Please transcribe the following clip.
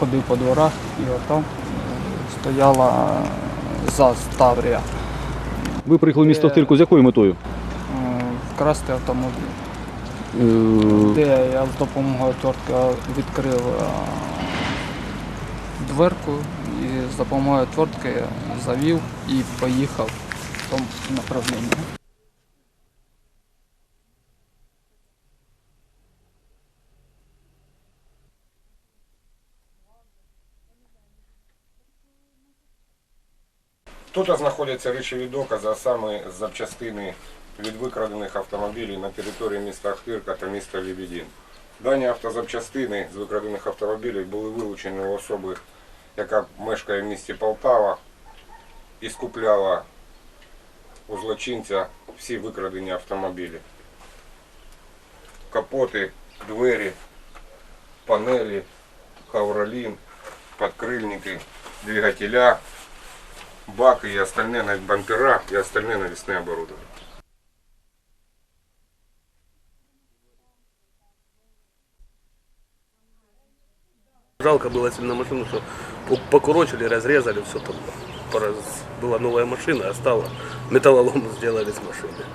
ходив по дворах і отам е, стояла ЗАЗ Таврія. Ви приїхали в місто Охтирку з якою метою? е, Вкрасти автомобіль, Е, де я з допомогою тортки відкрив е, дверку і з допомогою тортки завів і поїхав в тому направленні. Тут знаходяться речові докази, саме запчастини від викрадених автомобілів на території міста Ахтирка та міста Лебедин. Дані автозапчастини з викрадених автомобілів були вилучені у особи, яка мешкає в місті Полтава і скупляла у злочинця всі викрадені автомобілі. Капоти, двері, панелі, хавролін, подкрильники, двигателя, баки и остальные на- бампера и остальное навесное оборудование. Жалко было сильно машину, что по- покурочили, разрезали, все там. пораз- Была новая машина, а стало металлолом сделали с машины.